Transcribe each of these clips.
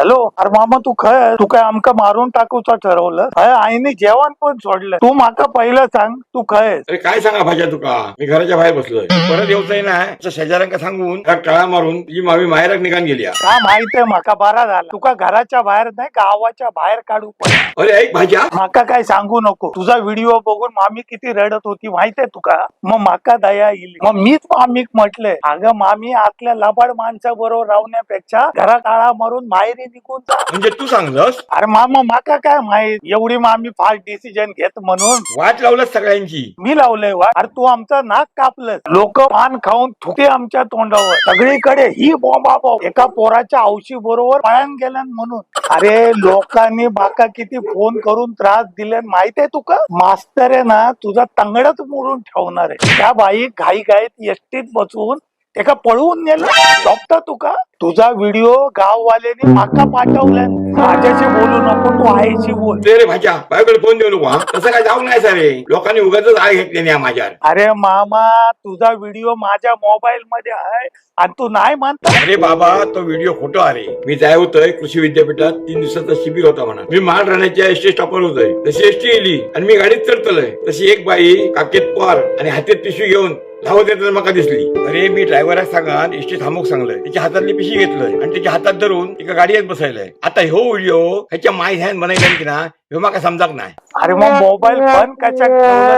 Hello? अरे मामा तू खय तू काय आमका मारून टाकूचं ठरवलं? हय आईने जेवण पण सोडलं. तू माका पहिलं सांग तू खय अरे काय सांगा भाज्या तुका मी घराच्या बाहेर बसलोय. परत येऊचंय ना असं शेजाऱ्यांका सांगून टाळा मारून तुझी मावी माहेराक निघान गेली हा. का माहीत आहे माका बरा झाला. तुका घराच्या बाहेर नाही गावाच्या बाहेर काढू पण. अरे ऐक भाज्या. माका काय सांगू नको. तुझा व्हिडिओ बघून मामी किती रडत होती माहितीये तुका? मग माका दया येईल. मग मीच मामीक म्हटलंय अगं मामी आतल्या लबाड माणसा बरोबर राहण्यापेक्षा घरा काळा मारून माहेरी जा. म्हणजे तू सांगलस? अरे मामा माका काय माहीत? एवढी मामी फास्ट डिसिजन घेत म्हणून. वाट लावलंस सगळ्यांची. मी लावलंय वा अरे तू आमचं नाक कापलं लोक पान खाऊन थुके आमच्या तोंडावर. सगळीकडे ही बॉम्बा बॉम्ब एका पोराच्या औशी बरोबर पळून गेल्या म्हणून. अरे लोकांनी बाका किती फोन करून त्रास दिले. माहितीये तुका? मास्तर आहे ना तुझा तंगडच मोडून ठेवणार आहे. त्या बाई घाई घाईत एसटीत बसून एका पळवून नेलं. डॉक्टर तुका तुझा व्हिडिओ गाववाल्यांनी माका पाठवलाय. माझ्याशी बोलू नको तू आईशी बोल. ते रे भाज्या बायोकडे फोन देऊ नको हा. तसं काय जाऊ नाही सारे. लोकांनी उगाच आय घेतले नाही माझ्यावर. अरे मामा तुझा व्हिडिओ माझ्या मोबाईल मध्ये आहे आणि तू नाही म्हणता. अरे बाबा तो व्हिडिओ खोटो अरे मी जाय होतोय कृषी विद्यापीठात तीन दिवसाचा शिबिर होता म्हणा. मी माल राहण्याच्या एसटी स्टॉपवर होतोय. तशी एसटी येली आणि मी गाडीत चढतलोय तशी एक बाई काकेत पार आणि हातात पिशवी घेऊन धावत येताना मला दिसली. अरे मी ड्रायव्हराक सांगान एसटी थांबूक सांगलंय. तिच्या हातातली पिशवी घेतलंय आणि तिच्या हातात धरून एका गाडीत बसायलाय आता ह्यो व्हिडिओ ह्याच्या माय ह्यान बनायला की ना ह्यो माका समजाक नाही अरे मग मोबाईल बंद कशा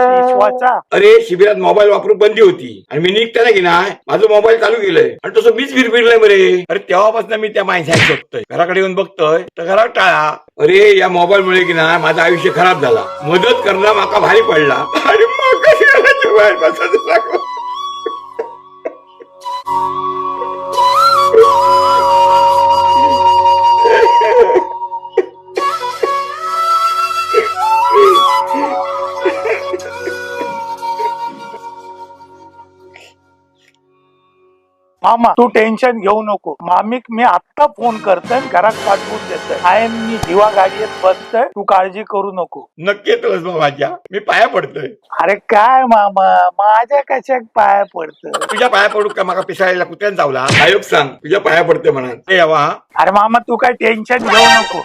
विश्वाचा अरे शिबिरात मोबाईल वापरून बंदी होती. आणि मी निघताना की ना माझं मोबाईल चालू केलंय. आणि तसं मीच फिरफिरलंय मरे अरे तेव्हापासून मी त्या माणसाला शोधतोय. घराकडे येऊन बघतोय तर घरात टाळा. अरे या मोबाईल मुळे की ना माझं आयुष्य खराब झाला. मदत करणं माका भारी पडला. आणि माका घराच्या बाहेर बसायचं मामा. तू टेन्शन घेऊ नको. मामीक मी आत्ता फोन करतोय घरात पाठवून देतोय. आहे मी दिवा गाडीत बसतोय. तू काळजी करू नको. नक्की येतोस माझ्या. मी पाया पडतोय. अरे काय मामा? माझ्या कशा पाया पडत तुझ्या पाया पडू का? माका पिसाळ्याला कुत्र्यान चावला आयोग सांग. तुझ्या पाया पडते म्हणा ते यावा. अरे मामा तू काय टेन्शन घेऊ नको.